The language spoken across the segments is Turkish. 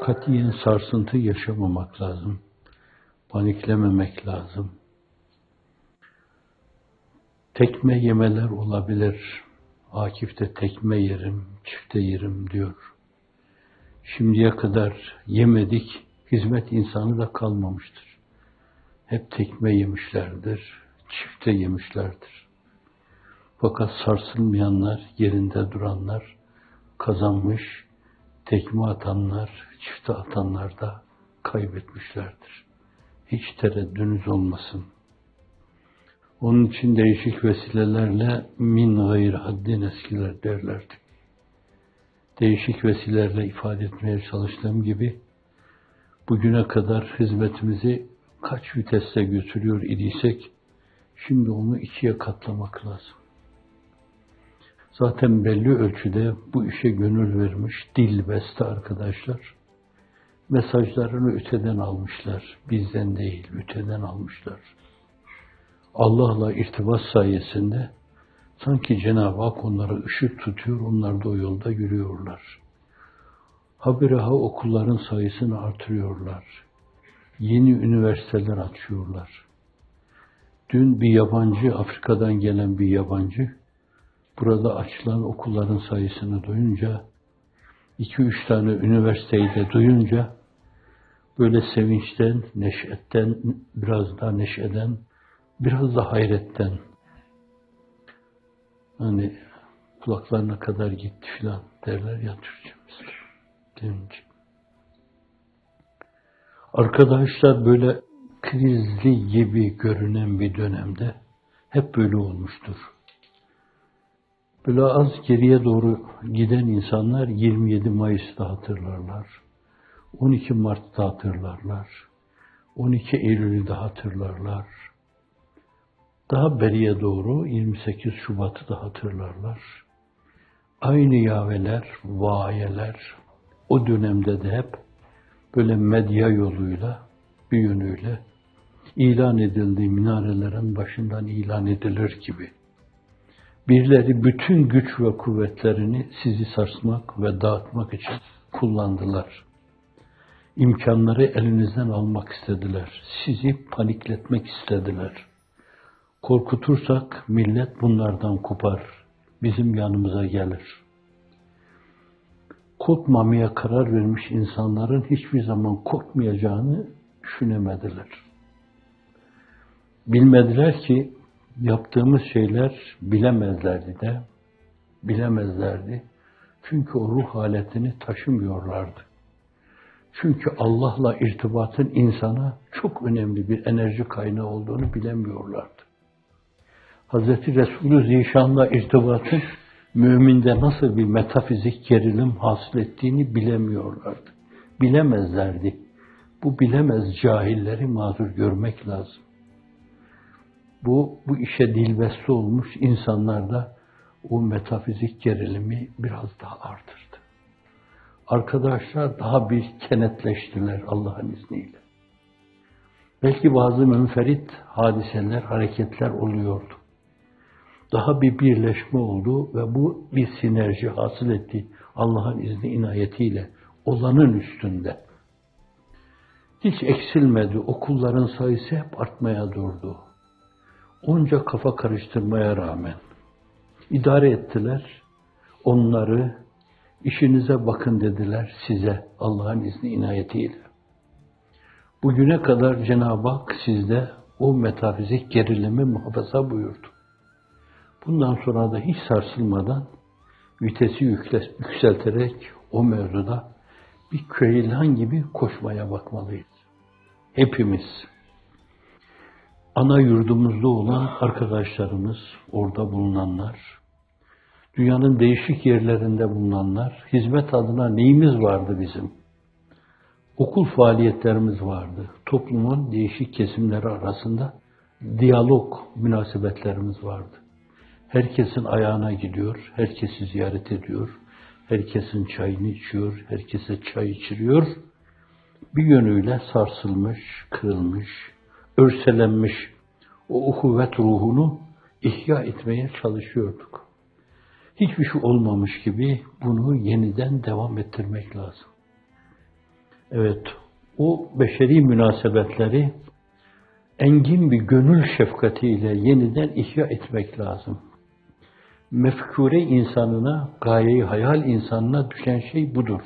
katiyen sarsıntı yaşamamak lazım. Paniklememek lazım. Tekme yemeler olabilir. Akif de tekme yerim, çifte yerim diyor. Şimdiye kadar yemedik, hizmet insanı da kalmamıştır. Hep tekme yemişlerdir, çifte yemişlerdir. Fakat sarsılmayanlar, yerinde duranlar kazanmış, tekme atanlar, çifte atanlar da kaybetmişlerdir. Hiç tereddünüz olmasın. Onun için değişik vesilelerle min gayr haddin eskiler derlerdi. Değişik vesilelerle ifade etmeye çalıştığım gibi bugüne kadar hizmetimizi kaç viteste götürüyor idiysek şimdi onu ikiye katlamak lazım. Zaten belli ölçüde bu işe gönül vermiş dil beste arkadaşlar. Mesajlarını öteden almışlar. Bizden değil, öteden almışlar. Allah'la irtibat sayesinde sanki Cenab-ı Hak onlara ışık tutuyor, onlar da o yolda yürüyorlar. Habire okulların sayısını artırıyorlar. Yeni üniversiteler açıyorlar. Dün bir yabancı, Afrika'dan gelen bir yabancı, burada açılan okulların sayısını duyunca, iki üç tane üniversiteyi de duyunca, böyle sevinçten, neşetten, biraz da neşeden, biraz da hayretten, hani kulaklarına kadar gitti filan derler ya Türkçemiz. Deyince. Arkadaşlar böyle krizli gibi görünen bir dönemde hep böyle olmuştur. Böyle az geriye doğru giden insanlar 27 Mayıs'ta hatırlarlar. 12 Mart'ta hatırlarlar. 12 Eylül'ü de hatırlarlar. Daha beriye doğru 28 Şubat'ı da hatırlarlar. Aynı yaveler, vayeler o dönemde de hep böyle medya yoluyla, bir yönüyle ilan edildiği minarelerin başından ilan edilir gibi. Birileri bütün güç ve kuvvetlerini sizi sarsmak ve dağıtmak için kullandılar. İmkanları elinizden almak istediler. Sizi panikletmek istediler. Korkutursak millet bunlardan kopar. Bizim yanımıza gelir. Korkmamaya karar vermiş insanların hiçbir zaman korkmayacağını düşünemediler. Bilmediler ki yaptığımız şeyler bilemezlerdi de, bilemezlerdi. Çünkü o ruh haletini taşımıyorlardı. Çünkü Allah'la irtibatın insana çok önemli bir enerji kaynağı olduğunu bilemiyorlardı. Hz. Resulü Zişan'la irtibatın müminde nasıl bir metafizik gerilim hasıl ettiğini bilemiyorlardı. Bilemezlerdi. Bu bilemez cahilleri mazur görmek lazım. Bu, bu işe dilbeste olmuş insanlarda o metafizik gerilimi biraz daha artırdı. Arkadaşlar daha bir kenetleştiler Allah'ın izniyle. Belki bazı münferit hadiseler, hareketler oluyordu. Daha bir birleşme oldu ve bu bir sinerji hasıl etti Allah'ın izni inayetiyle olanın üstünde. Hiç eksilmedi. Okulların sayısı hep artmaya durdu. Onca kafa karıştırmaya rağmen idare ettiler. Onları işinize bakın dediler size Allah'ın izni inayetiyle. Bugüne kadar Cenab-ı Hak sizde o metafizik gerilimi muhafaza buyurdu. Bundan sonra da hiç sarsılmadan vitesi yükselterek o mevzuda bir köylan gibi koşmaya bakmalıyız. Hepimiz. Ana yurdumuzda olan arkadaşlarımız, orada bulunanlar, dünyanın değişik yerlerinde bulunanlar, hizmet adına neyimiz vardı bizim? Okul faaliyetlerimiz vardı. Toplumun değişik kesimleri arasında diyalog münasebetlerimiz vardı. Herkesin ayağına gidiyor, herkesi ziyaret ediyor, herkesin çayını içiyor, herkese çay içiriyor. Bir yönüyle sarsılmış, kırılmış, örselenmiş o uhuvvet ruhunu ihya etmeye çalışıyorduk. Hiçbir şey olmamış gibi bunu yeniden devam ettirmek lazım. Evet, o beşeri münasebetleri engin bir gönül şefkatiyle yeniden ihya etmek lazım. Mefkure insanına, gayeyi hayal insanına düşen şey budur.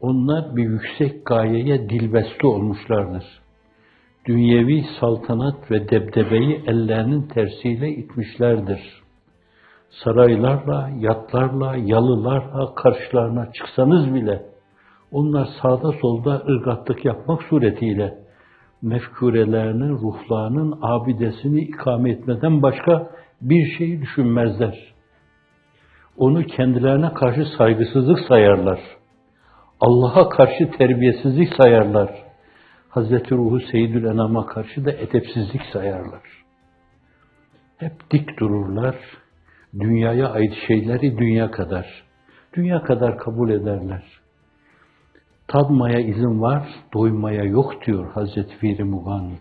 Onlar bir yüksek gayeye dilbeste olmuşlardır. Dünyevi saltanat ve debdebeyi ellerinin tersiyle itmişlerdir. Saraylarla, yatlarla, yalılarla karşılarına çıksanız bile onlar sağda solda ırgatlık yapmak suretiyle mefkurelerinin, ruhlarının abidesini ikame etmeden başka bir şeyi düşünmezler. Onu kendilerine karşı saygısızlık sayarlar. Allah'a karşı terbiyesizlik sayarlar. Hazreti Ruhu Seyyidül Enam'a karşı da edepsizlik sayarlar. Hep dik dururlar. Dünyaya ait şeyleri dünya kadar, dünya kadar kabul ederler. Tadmaya izin var, doymaya yok diyor Hazreti Piri Mugani.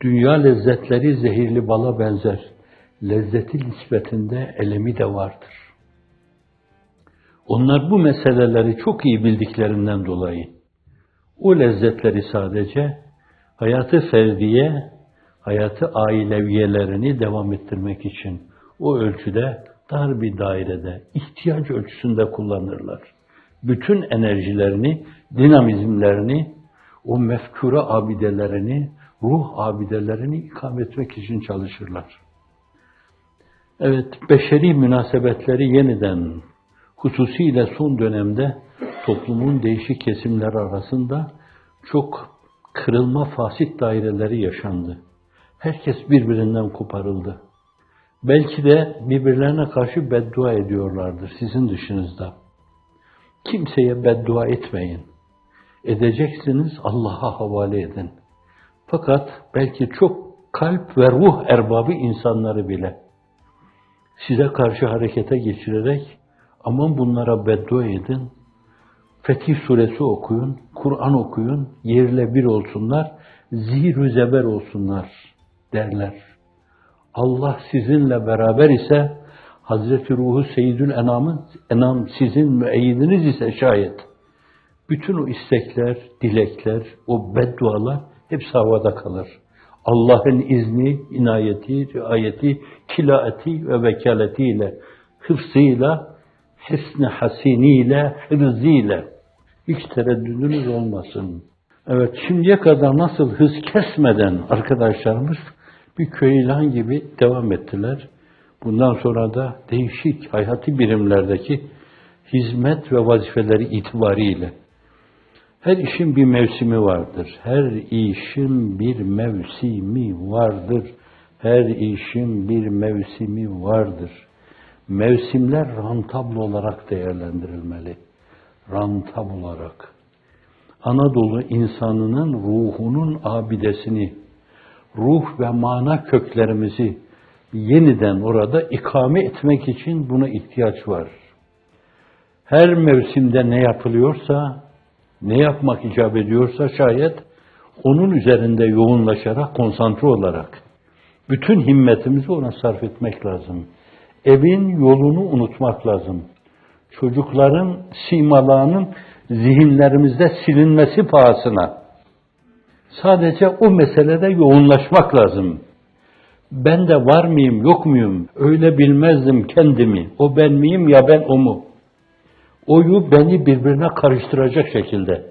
Dünya lezzetleri zehirli bala benzer. Lezzeti nispetinde elemi de vardır. Onlar bu meseleleri çok iyi bildiklerinden dolayı o lezzetleri sadece hayatı ferdiye, hayatı aileviyelerini devam ettirmek için o ölçüde dar bir dairede, ihtiyaç ölçüsünde kullanırlar. Bütün enerjilerini, dinamizmlerini, o mefkure abidelerini, ruh abidelerini ikame etmek için çalışırlar. Evet, beşeri münasebetleri yeniden, hususiyle son dönemde toplumun değişik kesimleri arasında çok kırılma fasit daireleri yaşandı. Herkes birbirinden koparıldı. Belki de birbirlerine karşı beddua ediyorlardır sizin dışınızda. Kimseye beddua etmeyin. Edeceksiniz Allah'a havale edin. Fakat belki çok kalp ve ruh erbabı insanları bile size karşı harekete geçirerek aman bunlara beddua edin, Fetih suresi okuyun, Kur'an okuyun, yerle bir olsunlar, zihir zeber olsunlar derler. Allah sizinle beraber ise Hazreti Ruhu Seyyidül Enam'ın Enam sizin müeyyidiniz ise şayet bütün o istekler, dilekler, o beddualar hep havada kalır. Allah'ın izni, inayeti, riayeti, kilaeti ve vekaletiyle, hıfzıyla, hesni hasiniyle, hırziyle hiç tereddüdünüz olmasın. Evet, şimdiye kadar nasıl hız kesmeden arkadaşlarımız bir köy ilan gibi devam ettiler. Bundan sonra da değişik hayati birimlerdeki hizmet ve vazifeleri itibariyle her işin bir mevsimi vardır. Her işin bir mevsimi vardır. Her işin bir mevsimi vardır. Mevsimler rantabl olarak değerlendirilmeli. Rantab olarak. Anadolu insanının ruhunun abidesini, ruh ve mana köklerimizi yeniden orada ikame etmek için buna ihtiyaç var. Her mevsimde ne yapılıyorsa, ne yapmak icap ediyorsa şayet onun üzerinde yoğunlaşarak, konsantre olarak bütün himmetimizi ona sarf etmek lazım. Evin yolunu unutmak lazım. Çocukların simalarının zihinlerimizde silinmesi pahasına sadece o meselede yoğunlaşmak lazım. Ben de var mıyım, yok muyum? Öyle bilmezdim kendimi. O ben miyim ya ben o mu? Oyu beni birbirine karıştıracak şekilde.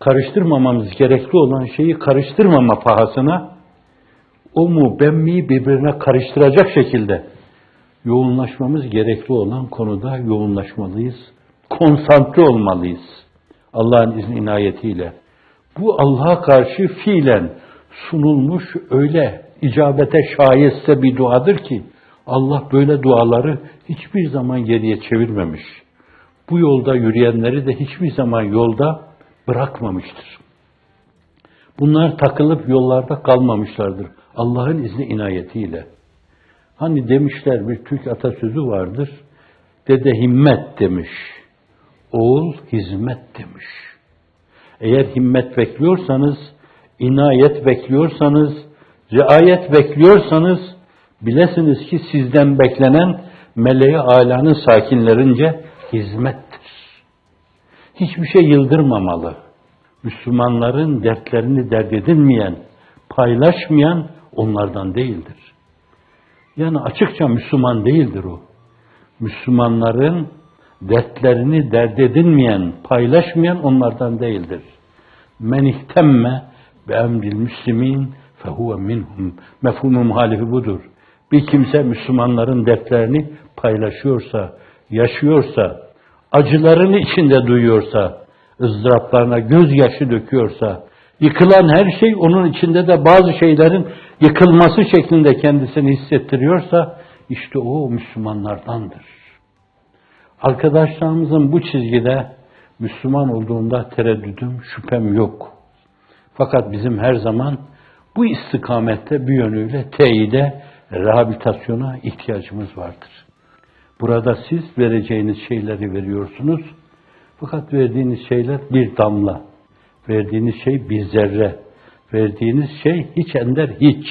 Karıştırmamamız gerekli olan şeyi karıştırmama pahasına o mu ben mi birbirine karıştıracak şekilde yoğunlaşmamız gerekli olan konuda yoğunlaşmalıyız. Konsantre olmalıyız. Allah'ın izni inayetiyle. Bu Allah'a karşı fiilen sunulmuş öyle icabete şayeste bir duadır ki Allah böyle duaları hiçbir zaman geriye çevirmemiş. Bu yolda yürüyenleri de hiçbir zaman yolda bırakmamıştır. Bunlar takılıp yollarda kalmamışlardır. Allah'ın izni inayetiyle. Hani demişler bir Türk atasözü vardır. Dede himmet demiş. Oğul hizmet demiş. Eğer himmet bekliyorsanız, inayet bekliyorsanız, riayet bekliyorsanız bilesiniz ki sizden beklenen meleği alanın sakinlerince hizmettir. hiçbir şey yıldırmamalı. Müslümanların dertlerini dert edinmeyen, paylaşmayan onlardan değildir. Yani açıkça Müslüman değildir o. Müslümanların dertlerini dert edinmeyen, paylaşmayan onlardan değildir. Men ihtemme be emril müslimin fehuve minhum. Mefhumu muhalifi budur. Bir kimse Müslümanların dertlerini paylaşıyorsa, yaşıyorsa, acılarını içinde duyuyorsa, ızdıraplarına gözyaşı döküyorsa, yıkılan her şey onun içinde de bazı şeylerin yıkılması şeklinde kendisini hissettiriyorsa, işte o Müslümanlardandır. Arkadaşlarımızın bu çizgide Müslüman olduğunda tereddüdüm, şüphem yok. Fakat bizim her zaman bu istikamette bir yönüyle teyide, rehabilitasyona ihtiyacımız vardır. Burada siz vereceğiniz şeyleri veriyorsunuz. Fakat verdiğiniz şeyler bir damla. Verdiğiniz şey bir zerre. Verdiğiniz şey hiç ender hiç.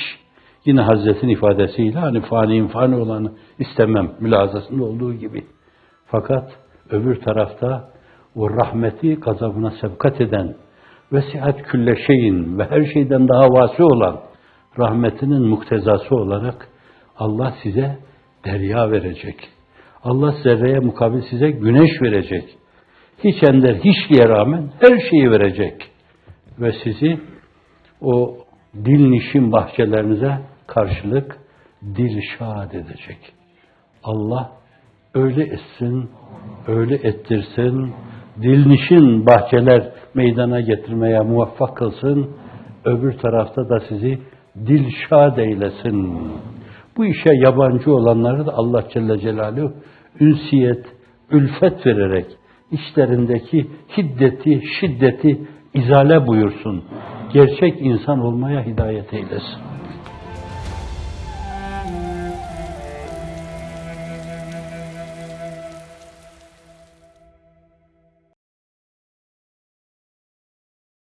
Yine Hazretin ifadesiyle hani fani fani olanı istemem mülazasında olduğu gibi. Fakat öbür tarafta o rahmeti gazabına sevkat eden vesiat külle şeyin ve her şeyden daha vasi olan rahmetinin muktezası olarak Allah size derya verecek. Allah zerreye mukabil size güneş verecek. Hiç ender hiçliğe rağmen her şeyi verecek. Ve sizi o dil nişin bahçelerinize karşılık dilşad edecek. Allah öyle etsin, öyle ettirsin, dilnişin bahçeler meydana getirmeye muvaffak kılsın, öbür tarafta da sizi dilşad eylesin. Bu işe yabancı olanları da Allah Celle Celaluhu ünsiyet, ülfet vererek içlerindeki hiddeti, şiddeti izale buyursun. Gerçek insan olmaya hidayet eylesin.